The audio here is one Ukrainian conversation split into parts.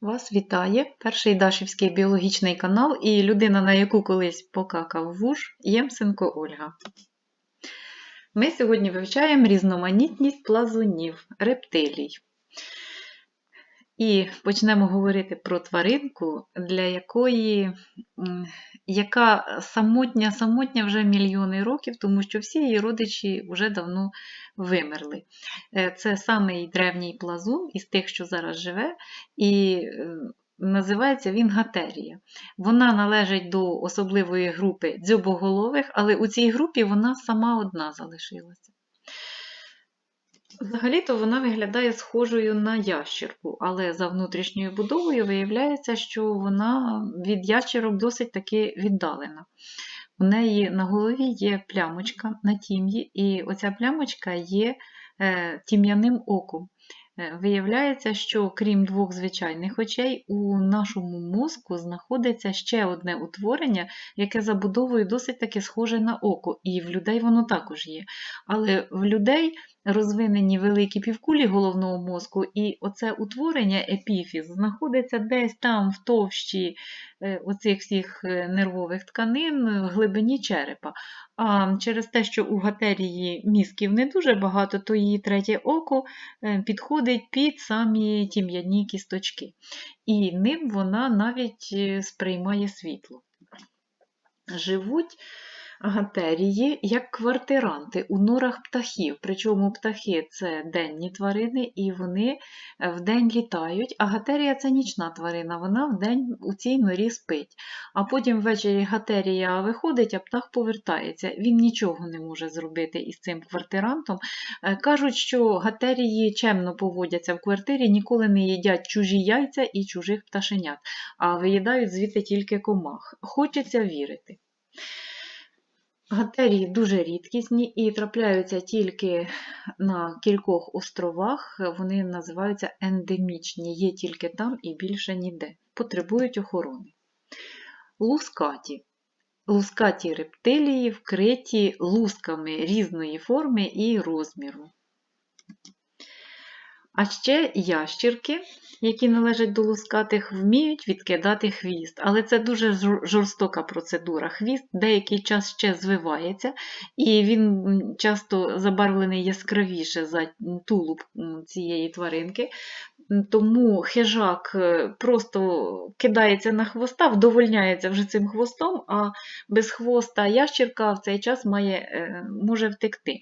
Вас вітає перший Дашівський біологічний канал і людина, на яку колись покакав вуж, Ємсенко Ольга. Ми сьогодні вивчаємо різноманітність плазунів, рептилій. І почнемо говорити про тваринку, для якої, яка самотня, самотня вже мільйони років, тому що всі її родичі вже давно вимерли. Е, Це самий древній плазун із тих, що зараз живе, і е, називається він гатерія. Вона належить до особливої групи дзьобоголових, але у цій групі вона сама одна залишилася. Взагалі-то вона виглядає схожою на ящерку, але за внутрішньою будовою виявляється, що вона від ящерок досить таки віддалена. У неї на голові є плямочка на тім'ї, і оця плямочка є е, тім'яним оком. Е, Виявляється, що крім двох звичайних очей, у нашому мозку знаходиться ще одне утворення, яке забудовою досить таки схоже на око, і в людей воно також є. Але в людей розвинені великі півкулі головного мозку, і оце утворення епіфіз знаходиться десь там в товщі е, оцих всіх е, нервових тканин в глибині черепа. А через те, що у гатерії мізків не дуже багато, то її третє око е, підходить під самі тім'яні кісточки. І ним вона навіть сприймає світло. Живуть гатерії як квартиранти у норах птахів. Причому птахи це денні тварини, і вони е, вдень літають, а гатерія це нічна тварина, вона вдень у цій норі спить. А потім ввечері гатерія виходить, а птах повертається. Він нічого не може зробити із цим квартирантом. Е, Кажуть, що гатерії чемно поводяться в квартирі, ніколи не їдять чужі яйця і чужих пташенят, а виїдають звідти тільки комах. Хочеться вірити. Гатерії дуже рідкісні і трапляються тільки на кількох островах. Вони називаються ендемічні, є тільки там і більше ніде. Потребують охорони. Лускаті. Лускаті рептилії вкриті лусками різної форми і розміру. А ще ящірки, які належать до лускатих, вміють відкидати хвіст. Але це дуже жорстока процедура. Хвіст деякий час ще звивається, і він часто забарвлений яскравіше за тулуб цієї тваринки. Тому хижак е, просто кидається на хвоста, вдовольняється вже цим хвостом, а без хвоста ящірка в цей час має, е, може втекти.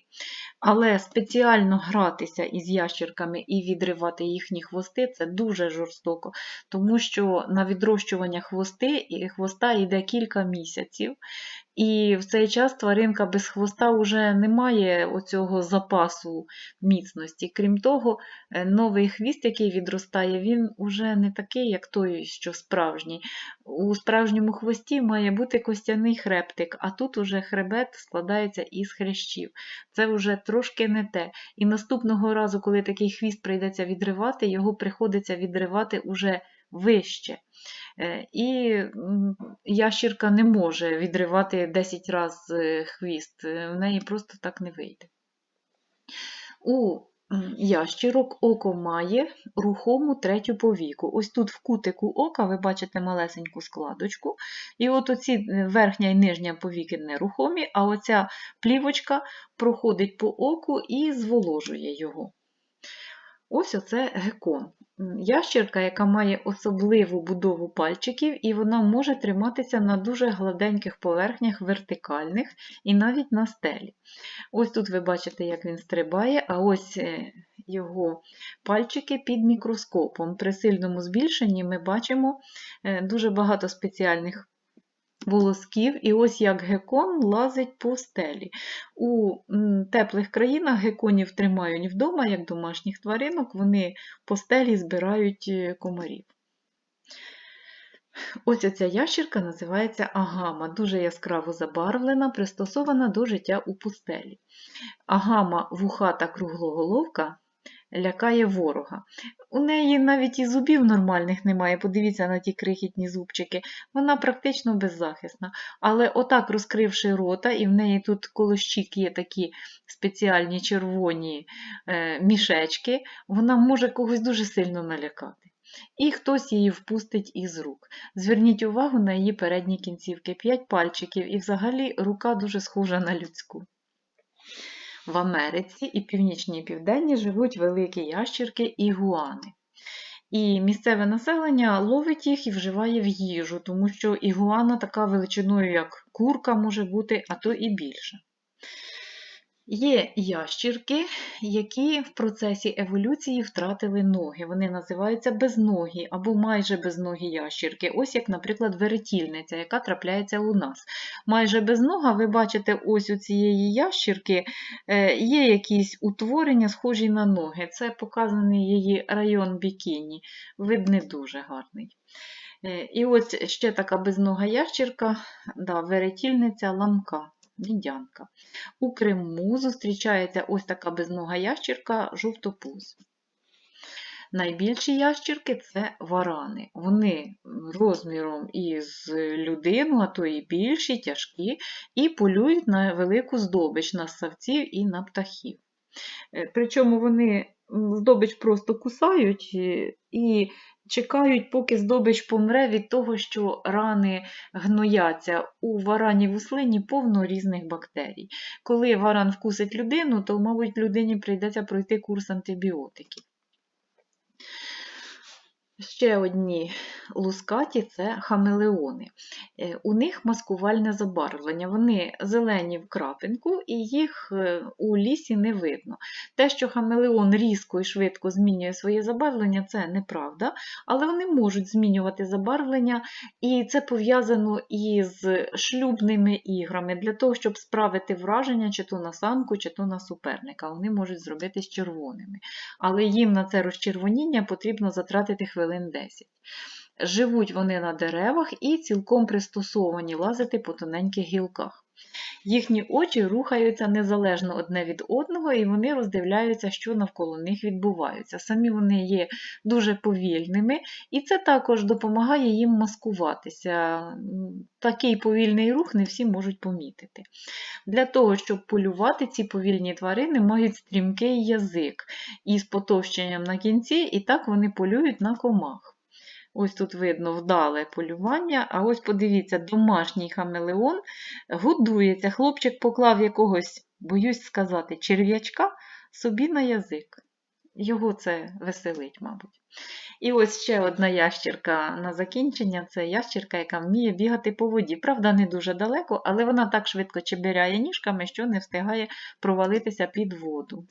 Але спеціально гратися із ящерками і відривати їхні хвости це дуже жорстоко, тому що на відрощування хвости, і хвоста йде кілька місяців, і в цей час тваринка без хвоста вже не має оцього запасу міцності. Крім того, е, новий хвіст, який відростає, він уже не такий, як той, що справжній. У справжньому хвості має бути костяний хребтик, а тут уже хребет складається із хрящів. Це вже трошки не те. І наступного разу, коли такий хвіст прийдеться відривати, його приходиться відривати уже вище. Е, І ящірка не може відривати 10 разів хвіст, е, в неї просто так не вийде. У ящірок око має рухому третю повіку. Ось тут в кутику ока ви бачите малесеньку складочку, і от оці е, верхня і нижня повіки нерухомі, а оця плівочка проходить по оку і зволожує його. Ось оце гекон. Ящерка, яка має особливу будову пальчиків, і вона може триматися на дуже гладеньких поверхнях вертикальних і навіть на стелі. Ось тут ви бачите, як він стрибає, а ось е, його пальчики під мікроскопом. При сильному збільшенні ми бачимо е, дуже багато спеціальних волосків, і ось як гекон лазить по стелі. У теплих країнах геконів тримають вдома, як домашніх тваринок, вони по стелі збирають е, комарів. Ось оця ящерка називається агама, дуже яскраво забарвлена, пристосована до життя у пустелі. Агама вухата круглоголовка лякає ворога. У неї навіть і зубів нормальних немає, подивіться на ті крихітні зубчики. Вона практично беззахисна. Але отак розкривши рота, і в неї тут коло щік є такі спеціальні червоні е, мішечки, вона може когось дуже сильно налякати. і хтось її впустить із рук. Зверніть увагу на її передні кінцівки, 5 пальчиків, і взагалі рука дуже схожа на людську. В Америці і північній і південній живуть великі ящірки ігуани. І місцеве населення ловить їх і вживає в їжу, тому що ігуана така величиною, як курка може бути, а то і більше. Є ящірки, які в процесі еволюції втратили ноги. Вони називаються безногі або майже безногі ящірки. Ось як, наприклад, веретільниця, яка трапляється у нас. Майже безнога, ви бачите, ось у цієї ящірки е, є якісь утворення, схожі на ноги. Це показаний її район бікіні. Вид не дуже гарний. Е, І ось ще така безнога ящірка, да, веретільниця ламка. Мідянка. У Криму зустрічається ось така безнога ящірка жовтопуз. Найбільші ящірки це варани. Вони розміром із людину, а то і більші, тяжкі, і полюють на велику здобич, на ссавців і на птахів. Е, Причому вони здобич просто кусають е, і чекають, поки здобич помре від того, що рани гнояться. У варані вуслині повно різних бактерій. Коли варан вкусить людину, то, мабуть, людині прийдеться пройти курс антибіотиків. Ще одні лускаті це хамелеони. Е, У них маскувальне забарвлення. Вони зелені в крапинку, і їх е, у лісі не видно. Те, що хамелеон різко і швидко змінює своє забарвлення, це неправда, але вони можуть змінювати забарвлення, і це пов'язано із шлюбними іграми для того, щоб справити враження чи то на самку, чи то на суперника. Вони можуть зробитись червоними. Але їм на це розчервоніння потрібно затратити хвилин 10. Живуть вони на деревах і цілком пристосовані лазити по тоненьких гілках. Їхні очі рухаються незалежно одне від одного, і вони роздивляються, що навколо них відбувається. Самі вони є дуже повільними, і це також допомагає їм маскуватися. Такий повільний рух не всі можуть помітити. Для того, щоб полювати, ці повільні тварини мають стрімкий язик із потовщенням на кінці, і так вони полюють на комах. Ось тут видно вдале полювання, а ось подивіться, домашній хамелеон годується. Хлопчик поклав якогось, боюсь сказати, черв'ячка собі на язик. Його це веселить, мабуть. І ось ще одна ящірка на закінчення це ящірка, яка вміє бігати по воді. Правда, не дуже далеко, але вона так швидко чебиряє ніжками, що не встигає провалитися під воду.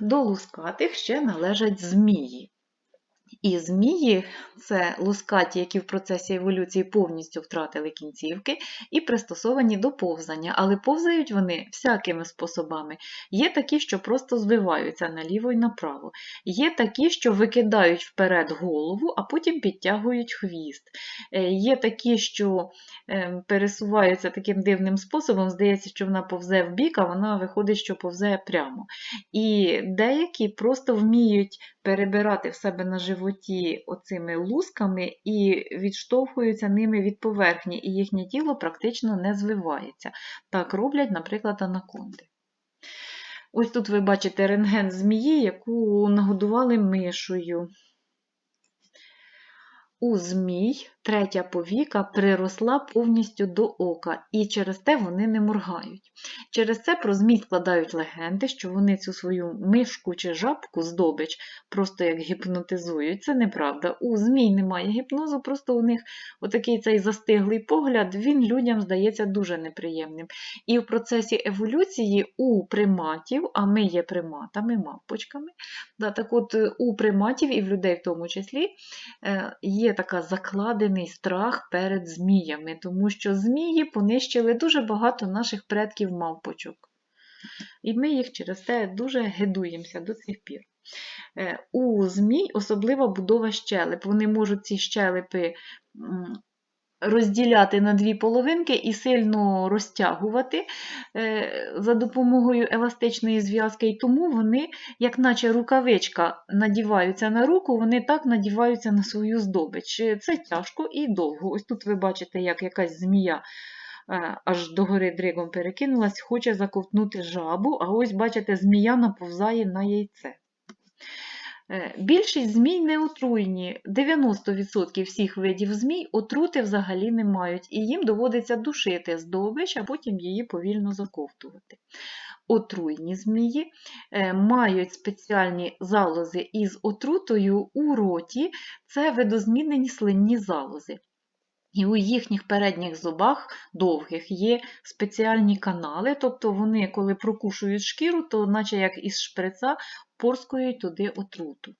До лускатих ще належать змії. І змії це лускаті, які в процесі еволюції повністю втратили кінцівки і пристосовані до повзання, але повзають вони всякими способами. Є такі, що просто звиваються наліво і направо. Є такі, що викидають вперед голову, а потім підтягують хвіст. Е, Є такі, що е, пересуваються таким дивним способом, здається, що вона повзе в бік, а вона виходить, що повзе прямо. І деякі просто вміють перебирати в себе на животі оцими лусками і відштовхуються ними від поверхні, і їхнє тіло практично не звивається. Так роблять, наприклад, анаконди. Ось тут ви бачите рентген змії, яку нагодували мишою. У змій третя повіка приросла повністю до ока, і через те вони не моргають. Через це про змій складають легенди, що вони цю свою мишку чи жабку здобич просто як гіпнотизують. Це неправда. У змій немає гіпнозу, просто у них отакий цей застиглий погляд, він людям здається дуже неприємним. І в процесі еволюції у приматів, а ми є приматами, мавпочками, так от у приматів і в людей в тому числі е, є така закладений страх перед зміями, тому що змії понищили дуже багато наших предків мавпочок. І ми їх через це дуже гидуємося до цих пір. Е, У змій особлива будова щелеп. Вони можуть ці щелепи розділяти на дві половинки і сильно розтягувати е, за допомогою еластичної зв'язки, і тому вони, як наче рукавичка, надіваються на руку, вони так надіваються на свою здобич. Це тяжко і довго. Ось тут ви бачите, як якась змія. е, Аж догори дригом перекинулась, хоче заковтнути жабу, а ось, бачите, змія наповзає на яйце. Е, Більшість змій не отруйні. 90% всіх видів змій отрути взагалі не мають, і їм доводиться душити здобич, а потім її повільно заковтувати. Отруйні змії е, мають спеціальні залози із отрутою у роті, це видозмінені слинні залози. І у їхніх передніх зубах довгих є спеціальні канали, тобто вони, коли прокушують шкіру, то наче як із шприца порскують туди отруту.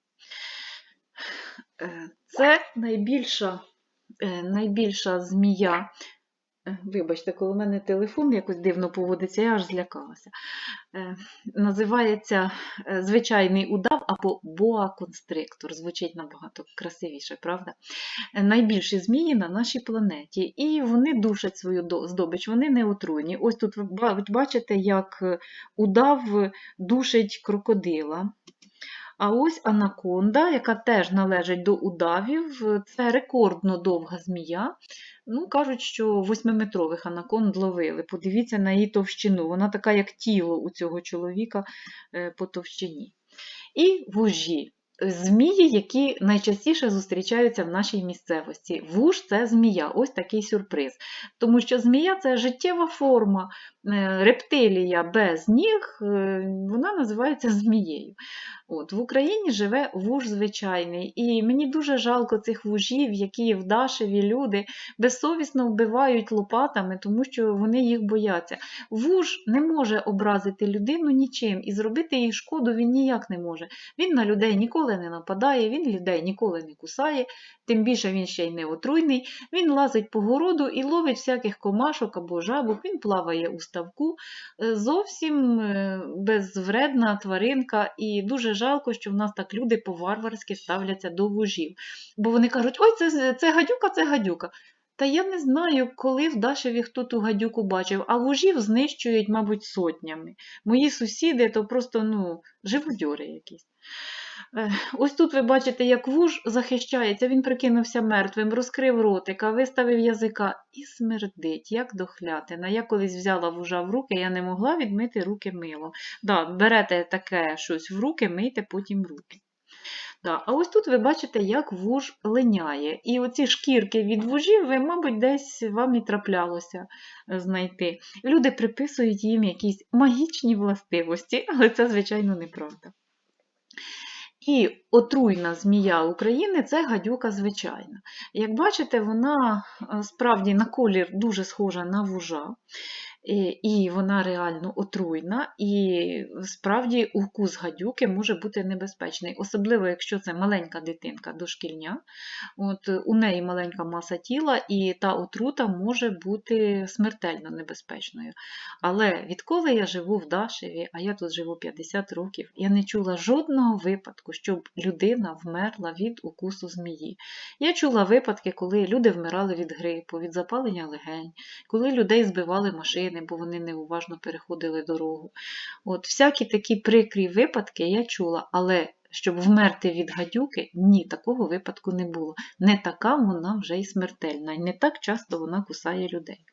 Е, Це найбільша, е, найбільша змія. Вибачте, коли у мене телефон якось дивно поводиться, я аж злякалася. Е, Називається е, звичайний удав або боа-констриктор. Звучить набагато красивіше, правда? Е, Найбільші змії на нашій планеті. І вони душать свою здобич, вони не отруйні. Ось тут ви бачите, як удав душить крокодила. А ось анаконда, яка теж належить до удавів, це рекордно довга змія. Ну, кажуть, що восьмиметрових анаконд ловили. Подивіться на її товщину. Вона така, як тіло у цього чоловіка е, по товщині. І вужі. Змії, які найчастіше зустрічаються в нашій місцевості. Вуж це змія, ось такий сюрприз. Тому що змія це життєва форма, е, рептилія без ніг, е, вона називається змією. От, в Україні живе вуж звичайний, і мені дуже жалко цих вужів, які в Дашеві люди безсовісно вбивають лопатами, тому що вони їх бояться. Вуж не може образити людину нічим і зробити їй шкоду він ніяк не може. Він на людей ніколи не нападає, він людей ніколи не кусає, тим більше він ще й не отруйний. Він лазить по городу і ловить всяких комашок або жабок, він плаває у ставку. Е, Зовсім е, безвредна тваринка, і дуже жалко, що в нас так люди по-варварськи ставляться до вужів. Бо вони кажуть, ой, це, це гадюка, це гадюка. Та я не знаю, коли в Дашеві хто ту гадюку бачив, а вужів знищують, мабуть, сотнями. Мої сусіди то просто ну, живодьори якісь. Е, Ось тут ви бачите, як вуж захищається, він прикинувся мертвим, розкрив ротика, виставив язика і смердить, як дохлятина. Я колись взяла вужа в руки, я не могла відмити руки милом. Да, берете таке щось в руки, мийте потім руки. Да. А ось тут ви бачите, як вуж линяє. І оці шкірки від вужів, ви, мабуть, десь вам і траплялося е, знайти. Люди приписують їм якісь магічні властивості, але це, звичайно, неправда. І отруйна змія України це гадюка звичайна. Як бачите, вона е, справді на колір дуже схожа на вужа, і вона реально отруйна, і справді укус гадюки може бути небезпечний, особливо якщо це маленька дитинка дошкільня. От, у неї маленька маса тіла, і та отрута може бути смертельно небезпечною. Але відколи я живу в Дашеві, а я тут живу 50 років, я не чула жодного випадку, щоб людина вмерла від укусу змії. Я чула випадки, коли люди вмирали від грипу, від запалення легень, коли людей збивали машини, бо вони неуважно переходили дорогу. От всякі такі прикрі випадки я чула, але щоб вмерти від гадюки, ні, такого випадку не було. Не така вона вже й смертельна, і не так часто вона кусає людей.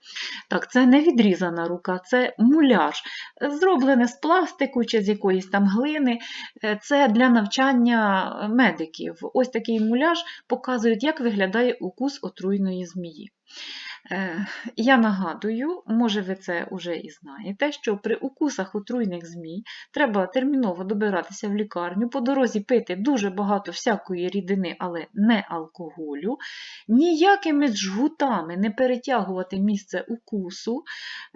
Так, це не відрізана рука, це муляж, зроблене з пластику чи з якоїсь там глини. Е, Це для навчання медиків. Ось такий муляж показує, як виглядає укус отруйної змії. Е, Я нагадую, може ви це вже і знаєте, що при укусах отруйних змій треба терміново добиратися в лікарню, по дорозі пити дуже багато всякої рідини, але не алкоголю, ніякими жгутами не перетягувати місце укусу,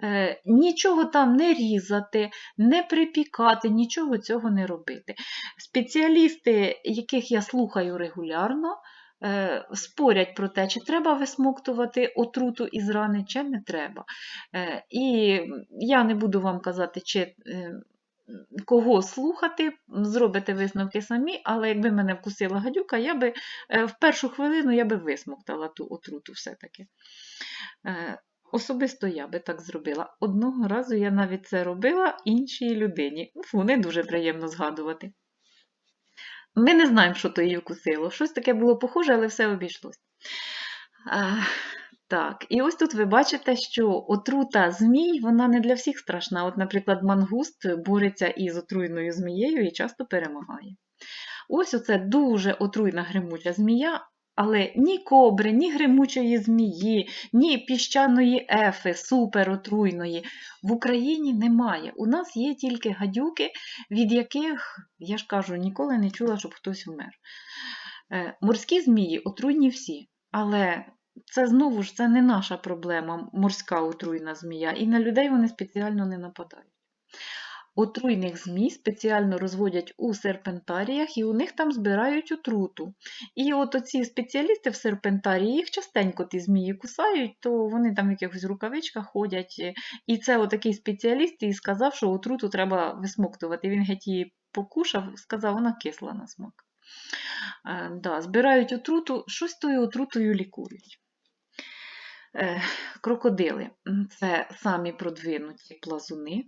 е, нічого там не різати, не припікати, нічого цього не робити. Спеціалісти, яких я слухаю регулярно, спорять про те, чи треба висмоктувати отруту із рани, чи не треба. Е, І я не буду вам казати, чи е, кого слухати, зробите висновки самі, але якби мене вкусила гадюка, я би е, в першу хвилину я би висмоктала ту отруту все-таки. Е, Особисто я би так зробила. Одного разу я навіть це робила іншій людині. Фу, не дуже приємно згадувати. Ми не знаємо, що то її вкусило. Щось таке було похоже, але все обійшлось. А, так, і ось тут ви бачите, що отрута змій, вона не для всіх страшна. От, наприклад, мангуст бореться із отруйною змією і часто перемагає. Ось оце дуже отруйна гримуча змія, але ні кобри, ні гримучої змії, ні піщаної ефи, суперотруйної в Україні немає. У нас є тільки гадюки, від яких, я ж кажу, ніколи не чула, щоб хтось вмер. Е, Морські змії отруйні всі, але це знову ж це не наша проблема, морська отруйна змія, і на людей вони спеціально не нападають. Отруйних змій спеціально розводять у серпентаріях і у них там збирають отруту. І от оці спеціалісти в серпентарії, їх частенько ті змії кусають, то вони там в якихось рукавичках ходять. е, І це отакий спеціаліст і сказав, що отруту треба висмоктувати. Він геть її покушав, сказав, вона кисла на смак. Е, да, збирають отруту, щось тою отрутою лікують. Крокодили це самі продвинуті плазуни,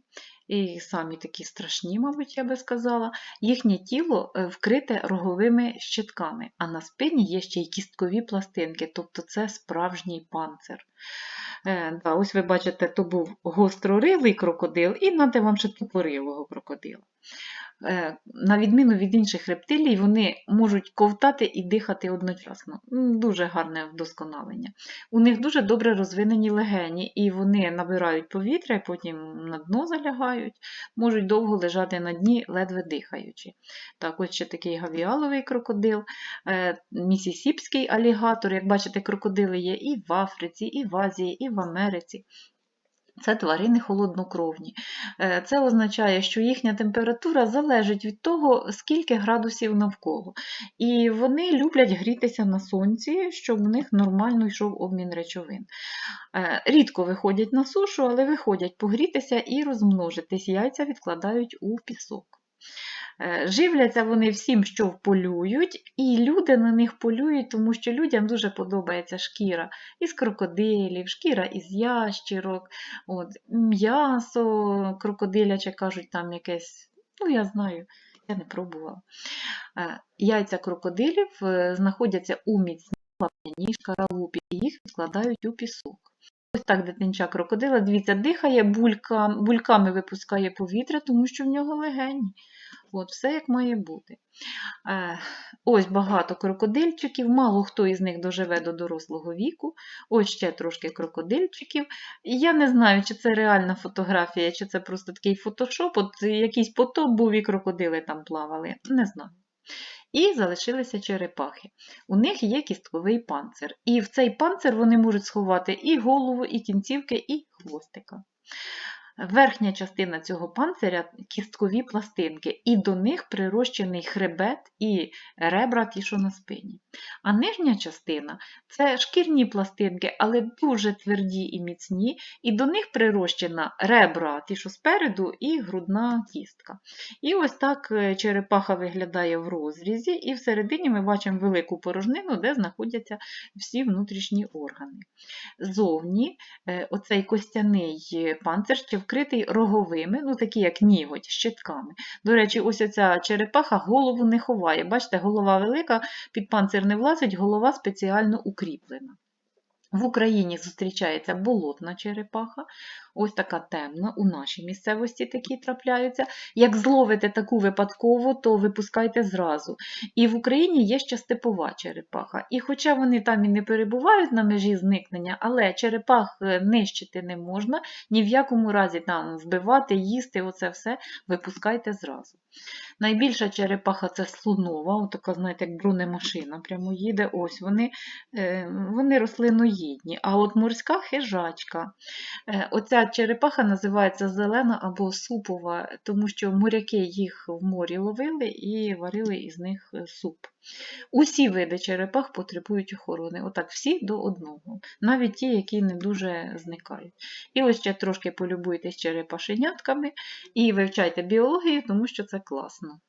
і самі такі страшні, мабуть, я би сказала. Їхнє тіло е, вкрите роговими щитками, а на спині є ще й кісткові пластинки, тобто це справжній панцир. Е, да, ось ви бачите, то був гострорилий крокодил, і нате вам ще тупорилого крокодила. Е, На відміну від інших рептилій, вони можуть ковтати і дихати одночасно. Дуже гарне вдосконалення. У них дуже добре розвинені легені, і вони набирають повітря, потім на дно залягають, можуть довго лежати на дні, ледве дихаючи. Так, ось ще такий гавіаловий крокодил, е, місісіпський алігатор. Як бачите, крокодили є і в Африці, і в Азії, і в Америці. Це тварини холоднокровні. Е, Це означає, що їхня температура залежить від того, скільки градусів навколо. І вони люблять грітися на сонці, щоб у них нормально йшов обмін речовин. Е, Рідко виходять на сушу, але виходять погрітися і розмножитись. Яйця відкладають у пісок. Е, Живляться вони всім, що вполюють, і люди на них полюють, тому що людям дуже подобається шкіра із крокодилів, шкіра із ящірок, от, м'ясо крокодиляче, кажуть, там якесь, ну я знаю, я не пробувала. Е, Яйця крокодилів е, знаходяться у міцній лапняній шкаралупі, і їх відкладають у пісок. Ось так дитинча крокодила, дивіться, дихає, булька, бульками випускає повітря, тому що в нього легені. От, все як має бути. Е, Ось багато крокодильчиків, мало хто із них доживе до дорослого віку. Ось ще трошки крокодильчиків. Я не знаю, чи це реальна фотографія, чи це просто такий фотошоп. От якийсь потоп був і крокодили там плавали. Не знаю. І залишилися черепахи. У них є кістковий панцир. І в цей панцир вони можуть сховати і голову, і кінцівки, і хвостика. Верхня частина цього панциря кісткові пластинки, і до них прирощений хребет і ребра ті, що на спині. А нижня частина це шкірні пластинки, але дуже тверді і міцні, і до них прирощена ребра, ті, що спереду, і грудна кістка. І ось так е, черепаха виглядає в розрізі, і всередині ми бачимо велику порожнину, де знаходяться всі внутрішні органи. Зовні е, оцей костяний е, панцир вкритий роговими, ну такі як ніготь, щитками. До речі, ось оця черепаха голову не ховає. Бачите, голова велика, під панцир не влазить, голова спеціально укріплена. В Україні зустрічається болотна черепаха, ось така темна, у нашій місцевості такі трапляються. Як зловите таку випадково, то випускайте зразу. І в Україні є ще степова черепаха. І хоча вони там і не перебувають на межі зникнення, але черепах е, нищити не можна, ні в якому разі там вбивати, їсти, оце все випускайте зразу. Найбільша черепаха це слонова, отака, знаєте, як бронемашина прямо їде. Ось вони, е, вони рослиноїдні. А от морська хижачка. Е, Черепаха називається зелена або супова, тому що моряки їх в морі ловили і варили із них е, суп. Усі види черепах потребують охорони. Отак, всі до одного, навіть ті, які не дуже зникають. І ось ще трошки полюбуйтесь черепашенятками і вивчайте біологію, тому що це класно.